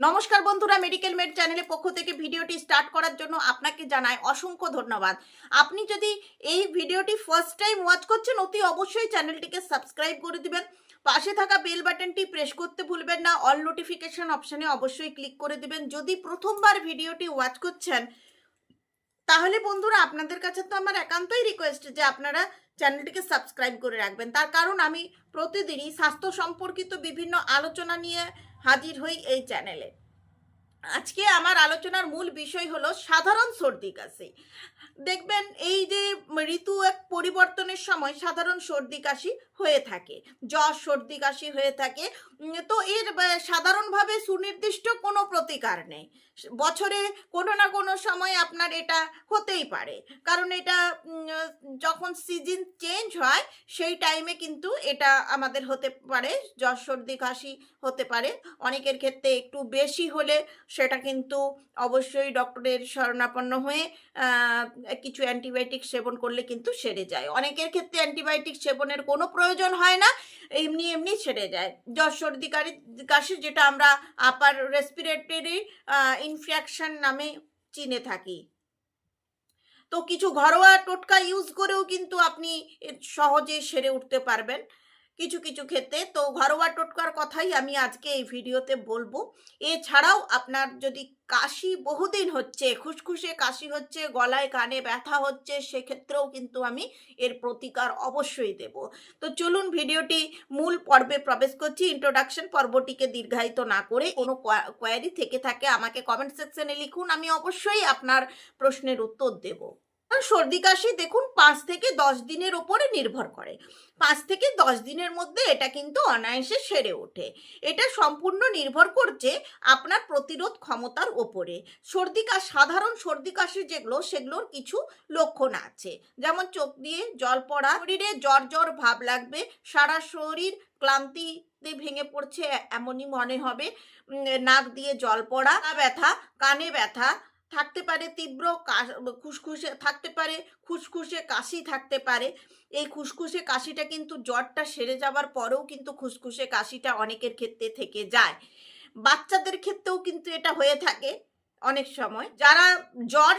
নমস্কার বন্ধুরা medical made চ্যানেলের পক্ষ থেকে ভিডিওটি স্টার্ট করার জন্য আপনাকে জানাই অসংখ্য ধন্যবাদ। আপনি যদি এই ভিডিওটি ফার্স্ট টাইম ওয়াচ করছেন, অতি অবশ্যই চ্যানেলটিকে সাবস্ক্রাইব করে দিবেন। পাশে থাকা বেল বাটনটি প্রেস করতে ভুলবেন না। অল নোটিফিকেশন অপশনে অবশ্যই ক্লিক করে দিবেন। যদি প্রথমবার ভিডিওটি ওয়াচ করছেন, তাহলে বন্ধুরা আপনাদের কাছে তো আমার একান্তই রিকোয়েস্ট যে আপনারা চ্যানেলটিকে সাবস্ক্রাইব করে রাখবেন। তার কারণ আমি প্রতিদিনই স্বাস্থ্য সম্পর্কিত বিভিন্ন আলোচনা নিয়ে হাজির হই এই চ্যানেলে। আজকে আমার আলোচনার মূল বিষয় হলো সাধারণ সর্দি কাশি। দেখবেন এই যে ঋতু এক পরিবর্তনের সময় সাধারণ সর্দি কাশি হয়ে থাকে, জ্বর সর্দি কাশি হয়ে থাকে। তো এর সাধারণভাবে সুনির্দিষ্ট কোনো প্রতিকার নেই। বছরে কোনো না কোনো সময় আপনার এটা হতেই পারে। কারণ এটা যখন সিজন চেঞ্জ হয়, সেই টাইমে কিন্তু এটা আমাদের হতে পারে, জ্বর সর্দি কাশি হতে পারে। অনেকের ক্ষেত্রে একটু বেশি হলে সেটা কিন্তু অবশ্যই ডক্টরের শরণাপন্ন হয়ে কিছু অ্যান্টিবায়োটিক সেবন করলে কিন্তু সেরে যায়। অনেকের ক্ষেত্রে অ্যান্টিবায়োটিক সেবনের কোনো প্রয়োজন হয় না, এমনি এমনি সেরে যায়। জ্বর, সর্দি কাশি যেটা আমরা আপার রেসপিরেটরি ইনফেকশন নামে চিনে থাকি। তো কিছু ঘরোয়া টোটকা ইউজ করেও কিন্তু আপনি সহজে সেরে উঠতে পারবেন। কিছু কিছু ক্ষেত্রে। তো ঘরোয়া টোটকার কথাই আমি আজকে এই ভিডিওতে বলব। এছাড়াও আপনার যদি কাশি বহুদিন হচ্ছে, খুসখুসে কাশি হচ্ছে, গলায় কানে ব্যথা হচ্ছে, সেক্ষেত্রেও কিন্তু আমি এর প্রতিকার অবশ্যই দেব। তো চলুন ভিডিওটি মূল পর্বে প্রবেশ করছি। ইন্ট্রোডাকশন পর্বটিকে দীর্ঘায়িত না করে কোনো কোয়ারি থেকে থাকে, আমাকে কমেন্ট সেকশনে লিখুন। আমি অবশ্যই আপনার প্রশ্নের উত্তর দেব। সর্দি কাশি দেখুন পাঁচ থেকে দশ দিনের ওপরে নির্ভর করে। পাঁচ থেকে দশ দিনের মধ্যে এটা কিন্তু অনায়াসে সেরে ওঠে। এটা সম্পূর্ণ নির্ভর করছে আপনার প্রতিরোধ ক্ষমতার ওপরে। সর্দি কাশ সাধারণ সর্দি কাশি যেগুলো, সেগুলোর কিছু লক্ষণ আছে। যেমন চোখ দিয়ে জল পড়া, শরীরে জ্বর জ্বর ভাব লাগবে, সারা শরীর ক্লান্তিতে ভেঙে পড়ছে এমনই মনে হবে। নাক দিয়ে জল পড়া ব্যথা, কানে ব্যথা থাকতে পারে, তীব্র খুসখুসে থাকতে পারে, খুসখুসে কাশি থাকতে পারে। এই খুসখুসে কাশিটা কিন্তু জ্বরটা সেরে যাবার পরেও কিন্তু খুসখুসে কাশিটা অনেকের ক্ষেত্রে থেকে যায়। বাচ্চাদের ক্ষেত্রেও কিন্তু এটা হয়ে থাকে। অনেক সময়। যারা জ্বর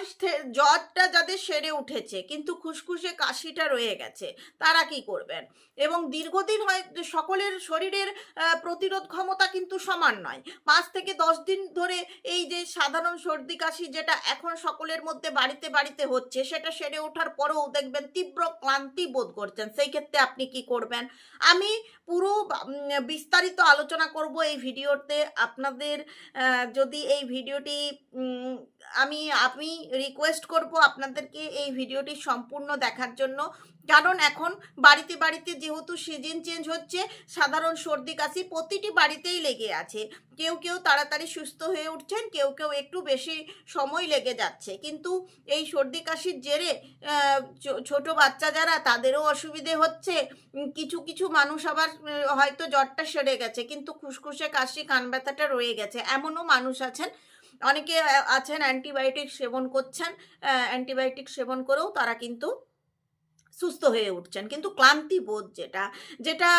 জ্বরটা যাদের সেরে উঠেছে, কিন্তু খুসখুসে কাশিটা রয়ে গেছে, তারা কি করবেন? এবং দীর্ঘদিন হয়, সকলের শরীরের প্রতিরোধ ক্ষমতা কিন্তু সমান নয়। পাঁচ থেকে দশ দিন ধরে এই যে সাধারণ সর্দি কাশি যেটা এখন সকলের মধ্যে বাড়িতে বাড়িতে হচ্ছে, সেটা সেরে ওঠার পরেও দেখবেন তীব্র ক্লান্তি বোধ করছেন। সেই ক্ষেত্রে আপনি কি করবেন? আমি পুরো বিস্তারিত আলোচনা করব এই ভিডিওতে। আপনাদের যদি এই ভিডিওটি আমি আমি রিকোয়েস্ট করব আপনাদেরকে এই ভিডিওটি সম্পূর্ণ দেখার জন্য। কারণ এখন বাড়িতে বাড়িতে যেহেতু সিজন চেঞ্জ হচ্ছে, সাধারণ সর্দি, কাশি প্রতিটি বাড়িতেই লেগে আছে। কেউ কেউ তাড়াতাড়ি সুস্থ হয়ে উঠছেন, কেউ কেউ একটু বেশি সময় লেগে যাচ্ছে। কিন্তু এই সর্দি, কাশির জেরে ছোট বাচ্চা যারা, তাদেরও অসুবিধে হচ্ছে। কিছু কিছু মানুষ আবার হয়তো জ্বরটা সেরে গেছে, কিন্তু খুসখুসে, কাশি, কান ব্যথাটা রয়ে গেছে। এমনও মানুষ আছেন অনেকে আছেন অ্যান্টিবায়োটিক সেবন করছেন অ্যান্টিবায়োটিক সেবন করেও তারা কিন্তু সুস্থ হয়ে উঠছেন। কিন্তু ক্লান্তি বোধ যেটা যেটা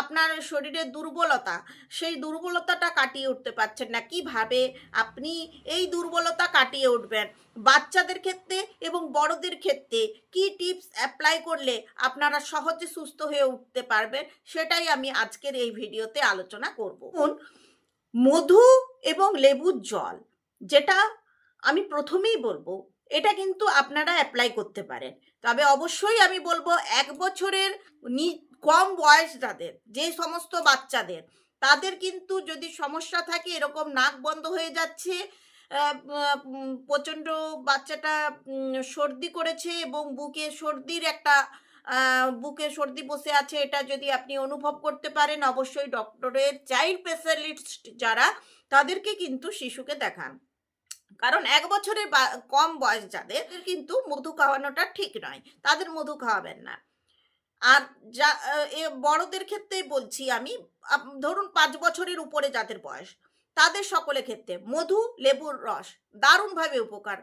আপনার শরীরের দুর্বলতা, সেই দুর্বলতাটা কাটিয়ে উঠতে পারছেন না। কীভাবে আপনি এই দুর্বলতা কাটিয়ে উঠবেন? বাচ্চাদের ক্ষেত্রে এবং বড়দের ক্ষেত্রে কি টিপস অ্যাপ্লাই করলে আপনারা সহজে সুস্থ হয়ে উঠতে পারবেন? সেটাই আমি আজকের এই ভিডিওতে আলোচনা করব। মধু এবং লেবুর জল যেটা আমি প্রথমেই বলব, এটা কিন্তু আপনারা অ্যাপ্লাই করতে পারেন। তবে অবশ্যই আমি বলব, এক বছরের কম বয়স যাদের, যে সমস্ত বাচ্চাদের, তাদের কিন্তু যদি সমস্যা থাকে, এরকম নাক বন্ধ হয়ে যাচ্ছে প্রচণ্ড বাচ্চাটা সর্দি করেছে এবং বুকে সর্দির একটা বুকে সর্দি বসে আছে, এটা যদি আপনি অনুভব করতে পারেন, অবশ্যই ডক্টরের চাইল্ড স্পেশালিস্ট যারা তাদেরকে কিন্তু শিশুকে দেখান। কারণ এক বছরের কম বয়স যাদের কিন্তু মধু খাওয়ানোটা ঠিক নয়, তাদের মধু খাওয়াবেন না। আর যা বড়দের ক্ষেত্রে বলছি আমি ধরুন পাঁচ বছরের উপরে যাদের বয়স, তাদের সকলের ক্ষেত্রে মধু, লেবুর রস দারুণভাবে উপকার।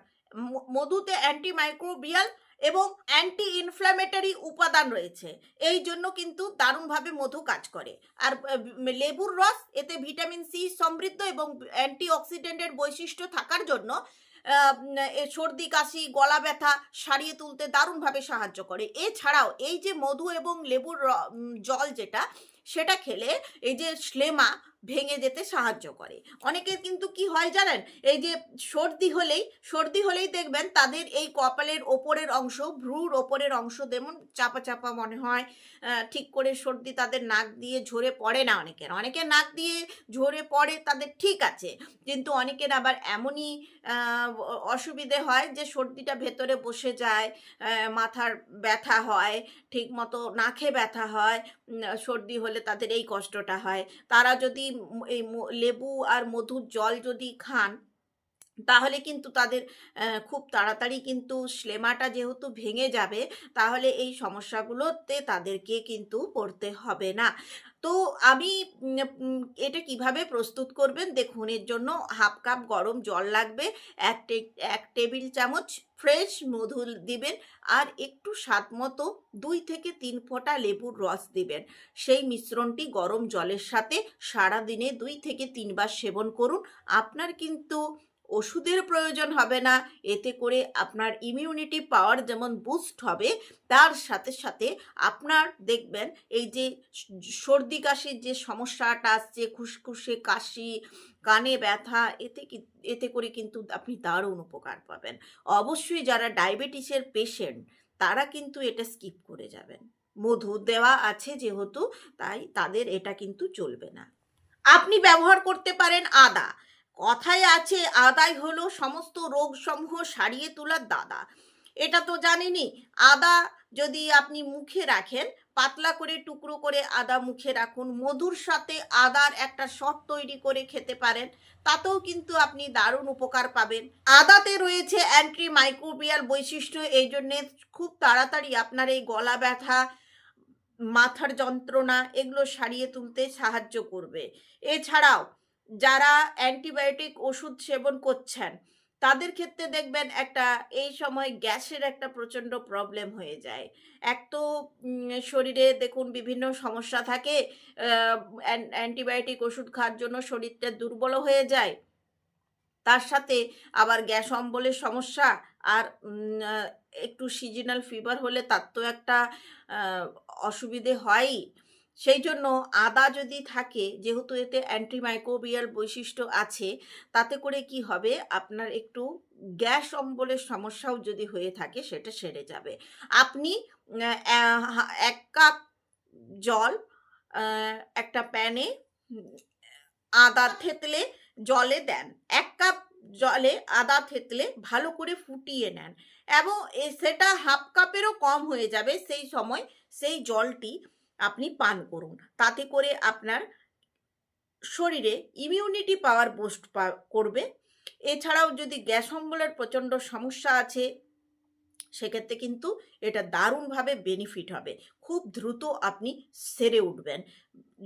মধুতে অ্যান্টিমাইক্রোবিয়াল এবং অ্যান্টি ইনফ্ল্যামেটরি উপাদান রয়েছে। এই জন্য কিন্তু দারুণভাবে মধু কাজ করে। আর লেবুর রস, এতে ভিটামিন সি সমৃদ্ধ এবং অ্যান্টি অক্সিডেন্টের বৈশিষ্ট্য থাকার জন্য সর্দি, কাশি, গলা ব্যথা সারিয়ে তুলতে দারুণভাবে সাহায্য করে। এছাড়াও এই যে মধু এবং লেবুর জল যেটা, সেটা খেলে এই যে শ্লেমা ভেঙে যেতে সাহায্য করে। অনেকের কিন্তু কি হয় জানেন? এই যে সর্দি হলেই সর্দি হলেই দেখবেন তাদের এই কপালের ওপরের অংশ, ভ্রুর ওপরের অংশ যেমন চাপা চাপা মনে হয় ঠিক করে সর্দি তাদের নাক দিয়ে ঝরে পড়ে না অনেকের। অনেকের নাক দিয়ে ঝরে পড়ে তাদের ঠিক আছে। কিন্তু অনেকের আবার এমনই অসুবিধে হয় যে সর্দিটা ভেতরে বসে যায় মাথার ব্যথা হয় ঠিক মতো নাকে ব্যথা হয় সর্দি হলে তাদের এই কষ্টটা হয়। তারা যদি এই লেবু আর মধুর জল যদি খান, তাহলে কিন্তু তাদের খুব তাড়াতাড়ি কিন্তু শ্লেমাটা যেহেতু ভেঙে যাবে, তাহলে এই সমস্যাগুলোতে তাদেরকে কিন্তু পড়তে হবে না। তো আমি এটা কীভাবে প্রস্তুত করবেন? দেখুন, এর জন্য হাফ কাপ গরম জল লাগবে, এক এক টেবিল চামচ ফ্রেশ মধু দিবেন, আর একটু স্বাদ মতো দুই থেকে তিন ফোঁটা লেবুর রস দিবেন। সেই মিশ্রণটি গরম জলের সাথে সারা দিনে দুই থেকে তিনবার সেবন করুন। আপনার কিন্তু ওষুধের প্রয়োজন হবে না। এতে করে আপনার ইমিউনিটি পাওয়ার যেমন বুস্ট হবে, তার সাথে সাথে আপনার দেখবেন এই যে সর্দি কাশির যে সমস্যাটা আসছে, খুসখুসে কাশি, কানে ব্যথা, এতে এতে করে কিন্তু আপনি দারুণ উপকার পাবেন। অবশ্যই যারা ডায়াবেটিসের পেশেন্ট তারা কিন্তু এটা স্কিপ করে যাবেন। মধু দেওয়া আছে যেহেতু, তাই তাদের এটা কিন্তু চলবে না। আপনি ব্যবহার করতে পারেন আদা। কথায় আছে আদাই হলো সমস্ত রোগ সমূহ সারিয়ে তোলার দাদা। এটা তো জানিনি আদা যদি আপনি মুখে রাখেন, পাতলা করে টুকরো করে আদা মুখে রাখুন, মধুর সাথে আদার একটা শট তৈরি করে খেতে পারেন, তাতেও কিন্তু আপনি দারুণ উপকার পাবেন। আদাতে রয়েছে অ্যান্টি মাইক্রোবিয়াল বৈশিষ্ট্য, এই জন্যে খুব তাড়াতাড়ি আপনার এই গলা ব্যথা, মাথার যন্ত্রণা, এগুলো সারিয়ে তুলতে সাহায্য করবে। এছাড়াও যারা অ্যান্টিবায়োটিক ওষুধ সেবন করছেন, তাদের ক্ষেত্রে দেখবেন একটা, এই সময় গ্যাসের একটা প্রচণ্ড প্রবলেম হয়ে যায়। এক তো শরীরে দেখুন বিভিন্ন সমস্যা থাকে অ্যান্টিবায়োটিক ওষুধ খাওয়ার জন্য শরীরটা দুর্বল হয়ে যায়। তার সাথে আবার গ্যাস অম্বলের সমস্যা আর একটু সিজনাল ফিভার হলে তার তো একটা অসুবিধে হয়ই। সেই জন্য আদা যদি থাকে, যেহেতু এতে অ্যান্টিমাইক্রোবিয়াল বৈশিষ্ট্য আছে, তাতে করে কি হবে? আপনার একটু গ্যাস অম্বলের সমস্যাও যদি হয়ে থাকে, সেটা সেরে যাবে। আপনি এক কাপ জল একটা প্যানে আদা থেতলে জলে দেন। এক কাপ জলে আদা থেতলে ভালো করে ফুটিয়ে নেন। এবং সেটা হাফ কাপেরও কম হয়ে যাবে সেই সময় সেই জলটি আপনি পান করুন। তাতে করে আপনার শরীরে ইমিউনিটি পাওয়ার বুস্ট করবে। এছাড়াও যদি গ্যাস অম্বলের প্রচণ্ড সমস্যা আছে সেক্ষেত্রে কিন্তু এটা দারুণভাবে বেনিফিট হবে। খুব দ্রুত আপনি সেরে উঠবেন।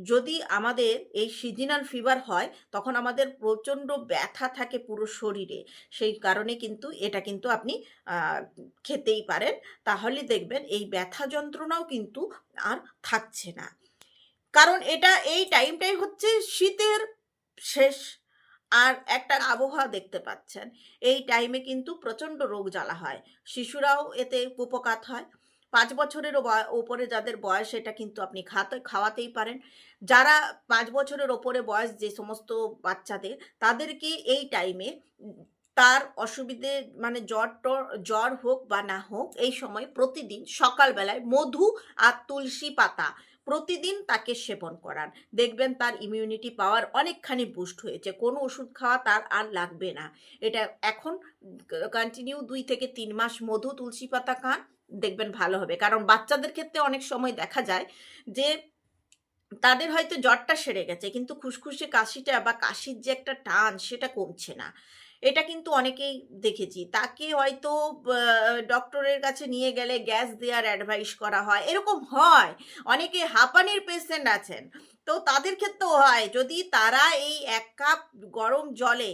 যদি আমাদের এই সিজনাল ফিভার হয়, তখন আমাদের প্রচণ্ড ব্যথা থাকে পুরো শরীরে। সেই কারণে কিন্তু এটা কিন্তু আপনি খেতেই পারেন। তাহলে দেখবেন এই ব্যথা যন্ত্রণাও কিন্তু আর থাকছে না। কারণ এটা এই টাইমটাই হচ্ছে শীতের শেষ আর একটা আবহাওয়া দেখতে পাচ্ছেন। এই টাইমে কিন্তু প্রচণ্ড রোগ জ্বালা হয়। শিশুরাও এতে উপকার হয়। পাঁচ বছরেরও বয়- ওপরে যাদের বয়স, এটা কিন্তু আপনি খাতে, খাওয়াতেই পারেন। যারা পাঁচ বছরের ওপরে বয়স, যে সমস্ত বাচ্চাদের, তাদেরকে এই টাইমে তার অসুবিধে মানে জ্বর জ্বর হোক বা না হোক, এই সময় প্রতিদিন সকালবেলায় মধু আর তুলসী পাতা প্রতিদিন তাকে সেবন করান। দেখবেন তার ইমিউনিটি পাওয়ার অনেকখানি বুস্ট হয়েছে। কোনো ওষুধ খাওয়া তার আর লাগবে না। এটা এখন কন্টিনিউ দুই থেকে তিন মাস মধু, তুলসী পাতা খান, দেখবেন ভালো হবে। কারণ বাচ্চাদের ক্ষেত্রে অনেক সময় দেখা যায় যে তাদের হয়তো জ্বরটা সেরে গেছে, কিন্তু খুসখুসে কাশিটা বা কাশির যে একটা টান সেটা কমছে না। এটা কিন্তু অনেকেই দেখেছি। তাকে হয়তো ডক্টরের কাছে নিয়ে গেলে গ্যাস দেওয়ার অ্যাডভাইস করা হয়। এরকম হয়। অনেকে হাঁপানির পেশেন্ট আছেন। তো তাদের ক্ষেত্রেও হয়, যদি তারা এই এক কাপ গরম জলে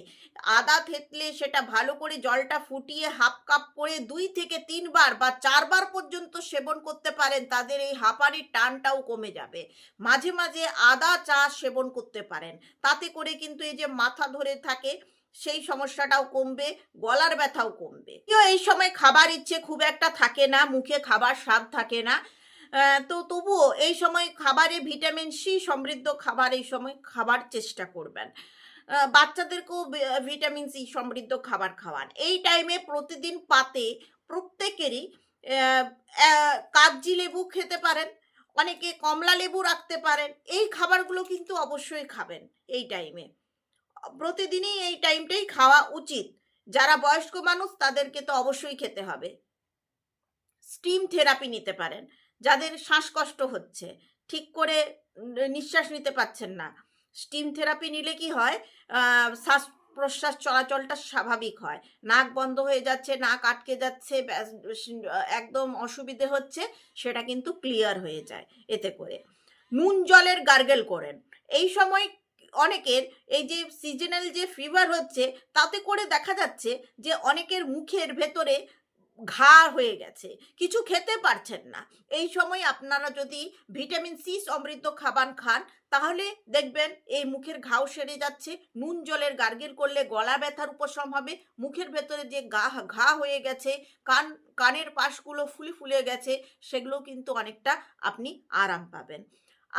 আদা থেতলে সেটা ভালো করে জলটা ফুটিয়ে হাফ কাপ করে দুই থেকে তিনবার বা চারবার পর্যন্ত সেবন করতে পারেন, তাদের এই হাঁপানির টানটাও কমে যাবে। মাঝে মাঝে আদা চা সেবন করতে পারেন। তাতে করে কিন্তু এই যে মাথা ধরে থাকে সেই সমস্যাটাও কমবে, গলার ব্যথাও কমবে। কেউ এই সময় খাবার ইচ্ছে খুব একটা থাকে না, মুখে খাবার স্বাদ থাকে না। তো তবুও এই সময় খাবারে ভিটামিন সি সমৃদ্ধ খাবার এই সময় খাবার চেষ্টা করবেন। বাচ্চাদেরকেও ভিটামিন সি সমৃদ্ধ খাবার খাওয়ান। এই টাইমে প্রতিদিন পাতে প্রত্যেকেরই কাগজি লেবু খেতে পারেন, অনেকে কমলা লেবু রাখতে পারেন, এই খাবারগুলো কিন্তু অবশ্যই খাবেন এই টাইমে। প্রতিদিনই এই টাইমটাই খাওয়া উচিত। যারা বয়স্ক মানুষ, তাদেরকে তো অবশ্যই খেতে হবে। স্টিম থেরাপি নিতে পারেন, যাদের শ্বাসকষ্ট হচ্ছে, ঠিক করে নিঃশ্বাস নিতে পাচ্ছেন না। স্টিম থেরাপি নিলে কি হয়? শ্বাস প্রশ্বাস চলাচলটা স্বাভাবিক হয়। নাক বন্ধ হয়ে যাচ্ছে, নাক আটকে যাচ্ছে একদম অসুবিধে হচ্ছে, সেটা কিন্তু ক্লিয়ার হয়ে যায় এতে করে। নুন জলের গার্গেল করেন। এই সময় অনেকের এই যে সিজনাল যে ফিভার হচ্ছে, তাতে করে দেখা যাচ্ছে যে অনেকের মুখের ভেতরে ঘা হয়ে গেছে। কিছু খেতে পারছেন না। এই সময় আপনারা যদি ভিটামিন সি সমৃদ্ধ খাবার খান, তাহলে দেখবেন এই মুখের ঘাও সেরে যাচ্ছে, নুন জলের গার্গেল করলে গলা ব্যথার উপশম হবে, মুখের ভেতরে যে গা, ঘা হয়ে গেছে, কান, কানের পাশগুলো ফুলে ফুলে গেছে, সেগুলো কিন্তু অনেকটা আপনি আরাম পাবেন।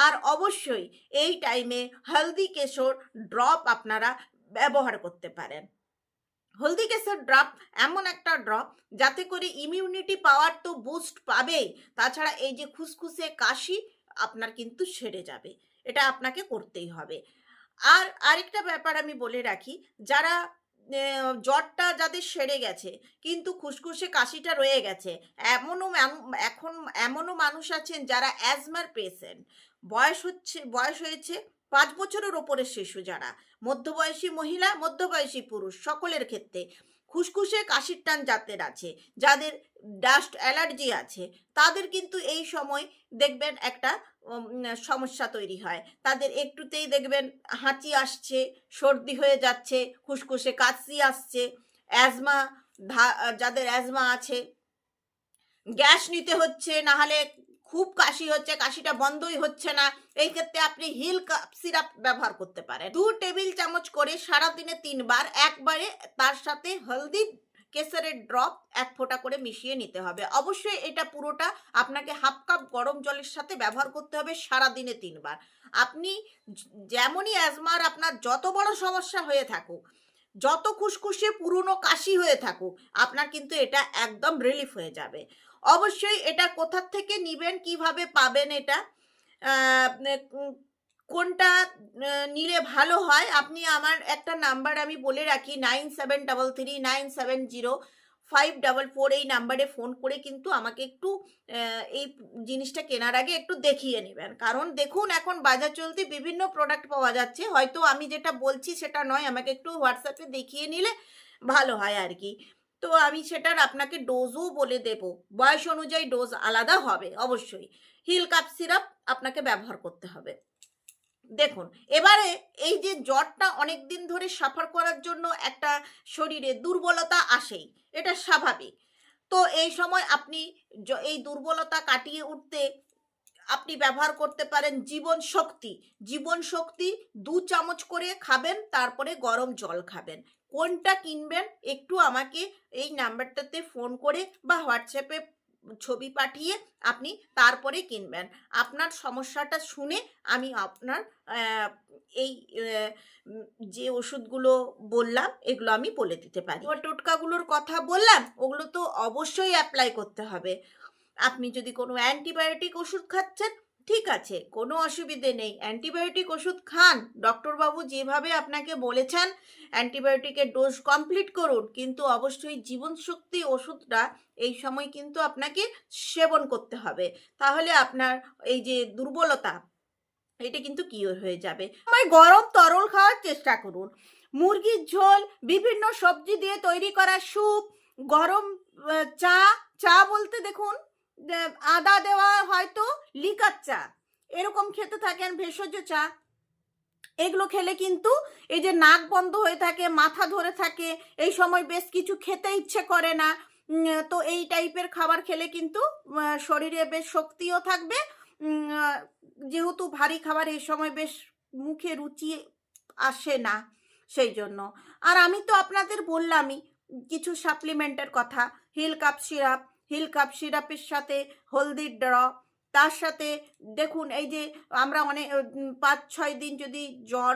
আর অবশ্যই এই টাইমে হলদি কেশর ড্রপ আপনারা ব্যবহার করতে পারেন। হলদি কেশর ড্রপ এমন একটা ড্রপ যাতে করে ইমিউনিটি পাওয়ার তো বুস্ট পাবেই, তাছাড়া এই যে খুসখুসে কাশি আপনার কিন্তু সেরে যাবে, এটা আপনাকে করতেই হবে। আর আরেকটা ব্যাপার আমি বলে রাখি, যারা জ্বরটা যাদের সেরে গেছে, কিন্তু খুসখুসে কাশিটা রয়ে গেছে। এমনও এখন এমনও মানুষ আছেন যারা অ্যাজমার পেশেন্ট। বয়স হচ্ছে, বয়স হয়েছে পাঁচ বছরের ওপরের শিশু যারা। মধ্যবয়সী মহিলা, মধ্যবয়সী পুরুষ, সকলের ক্ষেত্রে খুসখুসে কাশির টান যাদের আছে, যাদের ডাস্ট অ্যালার্জি আছে, তাদের কিন্তু এই সময় দেখবেন একটা সমস্যা তৈরি হয়। তাদের একটুতেই দেখবেন হাঁচি আসছে, সর্দি হয়ে যাচ্ছে, খুসখুসে কাশি আসছে, অ্যাজমা যাদের অ্যাজমা আছে, গ্যাস নিতে হচ্ছে না হলে খুব কাশি হচ্ছে, কাশিটা বন্ধই হচ্ছে না। এই ক্ষেত্রে আপনি হিল কাপ সিরাপ ব্যবহার করতে পারেন। দু টেবিল চামচ করে সারাদিনে তিনবার, একবারে তার সাথে হলদি কেসারের ড্রপ এক ফোঁটা করে মিশিয়ে নিতে হবে। অবশ্যই এটা পুরোটা আপনাকে হাফ কাপ গরম জলের সাথে ব্যবহার করতে হবে সারাদিনে তিনবার। আপনি যেমনই অ্যাজমার আপনার যত বড় সমস্যা হয়ে থাকুক, যত খুসখুসে পুরনো কাশি হয়ে থাকুক, আপনার কিন্তু এটা একদম রিলিফ হয়ে যাবে। অবশ্যই এটা কোথার থেকে নিবেন, কীভাবে পাবেন এটা? কোনটা নিলে ভালো হয়, আপনি আমার একটা নাম্বার আমি বলে রাখি nine seven double three nine seven zero five double four এই নাম্বারে ফোন করে কিন্তু আমাকে একটু এই জিনিসটা কেনার আগে একটু দেখিয়ে নেবেন। কারণ দেখুন, এখন বাজার চলতে বিভিন্ন প্রোডাক্ট পাওয়া যাচ্ছে, হয়তো আমি যেটা বলছি সেটা নয়, আমাকে একটু হোয়াটসঅ্যাপে দেখিয়ে নিলে ভালো হয় আর কি। তো আমি সেটার আপনাকে ডোজও বলে দেব, বয়স অনুযায়ী ডোজ আলাদা হবে, অবশ্যই। হিল কাপ সিরাপ আপনাকে ব্যবহার করতে হবে। দেখুন, এবারে এই যে জ্বরটা অনেক দিন ধরে সাফার করার জন্য একটা শরীরে দুর্বলতা আসেই, এটা স্বাভাবিক। তো এই সময় আপনি এই দুর্বলতা কাটিয়ে উঠতে আপনি ব্যবহার করতে পারেন জীবন শক্তি। জীবন শক্তি দু চামচ করে খাবেন, তারপরে গরম জল খাবেন। কোনটা কিনবেন একটু আমাকে এই নাম্বারটাতে ফোন করে বা হোয়াটসঅ্যাপে ছবি পাঠিয়ে আপনি তারপরে কিনবেন। আপনার সমস্যাটা শুনে আমি আপনার এই যে ওষুধগুলো বললাম, এগুলো আমি বলে দিতে পারি। টোটকাগুলোর কথা বললাম, ওগুলো তো অবশ্যই অ্যাপ্লাই করতে হবে। আপনি যদি কোনো অ্যান্টিবায়োটিক ওষুধ খাচ্ছেন ঠিক আছে, কোনো অসুবিধে নেই। অ্যান্টিবায়োটিক ওষুধ খান। ডক্টরবাবু যেভাবে আপনাকে বলেছেন, অ্যান্টিবায়োটিকের ডোজ কমপ্লিট করুন, কিন্তু অবশ্যই জীবনশক্তি ওষুধটা এই সময় কিন্তু আপনাকে সেবন করতে হবে। তাহলে আপনার এই যে দুর্বলতা, এটা কিন্তু কিওর হয়ে যাবে। সময় গরম তরল খাওয়ার চেষ্টা করুন। মুরগির ঝোল, বিভিন্ন সবজি দিয়ে তৈরি করা স্যুপ, গরম চা চা বলতে দেখুন আদা দেওয়া হয়তো লিকার চা। এরকম খেতে থাকেন ভেষজ চা। এগুলো খেলে কিন্তু এই যে নাক বন্ধ হয়ে থাকে, মাথা ধরে থাকে, এই সময় বেশ কিছু খেতে ইচ্ছে করে না। তো এই টাইপের খাবার খেলে কিন্তু শরীরে বেশ শক্তিও থাকবে। যেহেতু ভারী খাবার এই সময় বেশ মুখে রুচি আসে না সেই জন্য। আর আমি তো আপনাদের বললামই, কিছু সাপ্লিমেন্টের কথা, heal cup syrup heal cup সিরাপের সাথে হলদির ড্র। তার সাথে দেখুন, এই যে আমরা অনেক পাঁচ, ছয় দিন যদি জ্বর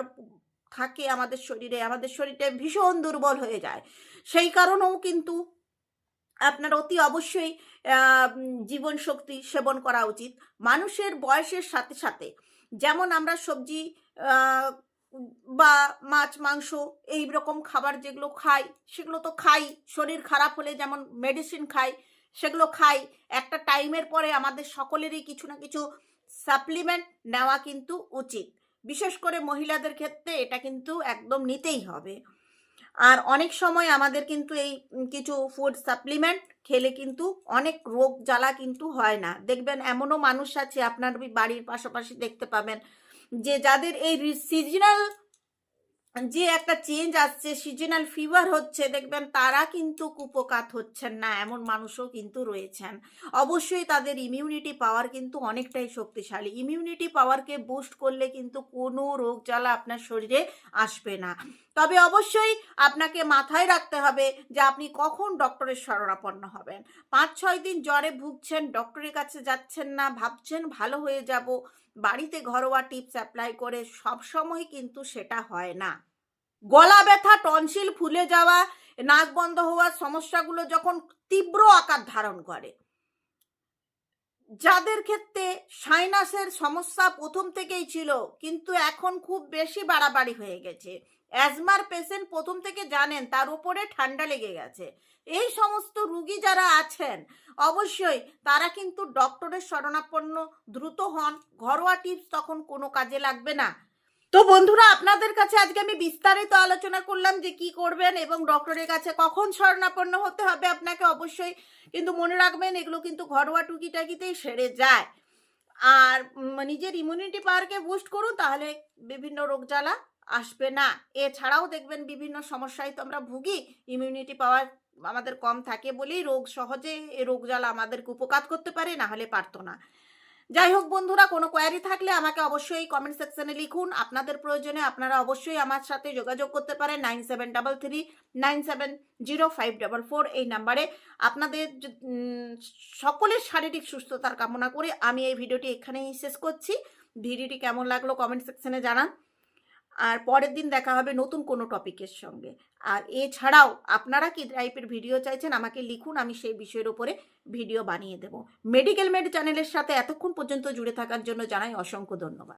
থাকে আমাদের শরীরে, আমাদের শরীরটা ভীষণ দুর্বল হয়ে যায়। সেই কারণেও কিন্তু আপনার অতি অবশ্যই জীবন শক্তি সেবন করা উচিত। মানুষের বয়সের সাথে সাথে যেমন আমরা সবজি বা মাছ, মাংস এই রকম খাবার যেগুলো খাই, সেগুলো তো খাই, শরীর খারাপ হলে যেমন মেডিসিন খাই সেগুলো খাই। একটা টাইমের পরে আমাদের সকলেরই কিছু না কিছু সাপ্লিমেন্ট নেওয়া কিন্তু উচিত। বিশেষ করে মহিলাদের ক্ষেত্রে এটা কিন্তু একদম নিতেই হবে। আর অনেক সময় আমাদের কিন্তু এই কিছু ফুড সাপ্লিমেন্ট খেলে কিন্তু অনেক রোগ জ্বালা কিন্তু হয় না। দেখবেন এমনও মানুষ আছে, আপনার বাড়ির পাশাপাশি দেখতে পাবেন যে যাদের এই সিজনাল যে একটা চেঞ্জ আসছে সিজনাল ফিভার হচ্ছে, দেখবেন তারা কিন্তু কুপকাত হচ্ছেন না, এমন মানুষও কিন্তু রয়েছেন। অবশ্যই তাদের ইমিউনিটি পাওয়ার কিন্তু অনেকটাই শক্তিশালী। ইমিউনিটি পাওয়ারকে বুস্ট করলে কিন্তু কোনো রোগ জ্বালা আপনার শরীরে আসবে না। তবে অবশ্যই আপনাকে মাথায় রাখতে হবে যে আপনি কখন ডক্টরের শরণাপন্ন হবেন। পাঁচ ছয় দিন জ্বরে ভুগছেন ডক্টরের কাছে যাচ্ছেন না, ভাবছেন ভালো হয়ে যাব বাড়িতে ঘরোয়া টিপস অ্যাপ্লাই করে সব সময় কিন্তু সেটা হয় না। গলা ব্যথা, টনসিল ফুলে যাওয়া, নাক বন্ধ হওয়ার সমস্যাগুলো যখন তীব্র আকার ধারণ করে, যাদের ক্ষেত্রে সাইনাসের সমস্যা প্রথম থেকেই ছিল, কিন্তু এখন খুব বেশি বাড়াবাড়ি হয়ে গেছে। অ্যাজমার পেশেন্ট প্রথম থেকে জানেন, তার উপরে ঠান্ডা লেগে গেছে। এই সমস্ত রুগী যারা আছেন, অবশ্যই তারা কিন্তু ডক্টরের শরণাপন্ন, দ্রুত হন। ঘরোয়া টিপস তখন কোনো কাজে লাগবে না। তো বন্ধুরা, আপনাদের কাছে আজকে আমি বিস্তারিত আলোচনা করলাম যে কি করবেন এবং ডক্টরের কাছে কখন শরণাপন্ন হতে হবে আপনাকে অবশ্যই কিন্তু মনে রাখবেন, এগুলো কিন্তু ঘরোয়া টুকিটাকিতেই সেরে যায়। আর নিজের ইমিউনিটি পাওয়ারকে বুস্ট করুন, তাহলে বিভিন্ন রোগ জ্বালা আসবে না। এছাড়াও দেখবেন বিভিন্ন সমস্যায় তো আমরা ভুগি ইমিউনিটি পাওয়ার আমাদের কম থাকে বলেই রোগ সহজে রোগ জ্বালা আমাদেরকে উপকার করতে পারে, না হলে পারতো না। যাই হোক বন্ধুরা, কোনো কোয়ারি থাকলে আমাকে অবশ্যই কমেন্ট সেকশনে লিখুন। আপনাদের প্রয়োজনে আপনারা অবশ্যই আমার সাথে যোগাযোগ করতে পারেন nine seven double three, nine seven zero five double four এই নাম্বারে। আপনাদের সকলের শারীরিক সুস্থতার কামনা করে আমি এই ভিডিওটি এখানেই শেষ করছি। ভিডিওটি কেমন লাগল কমেন্ট সেকশনে জানান। আর পরের দিন দেখা হবে নতুন কোনো টপিকের সঙ্গে। আর এছাড়াও আপনারা কি টাইপের ভিডিও চাইছেন, আমাকে লিখুন, আমি সেই বিষয়ের উপরে ভিডিও বানিয়ে দেব। মেডিকেল মেড চ্যানেলের সাথে এতক্ষণ পর্যন্ত জুড়ে থাকার জন্য জানাই অসংখ্য ধন্যবাদ।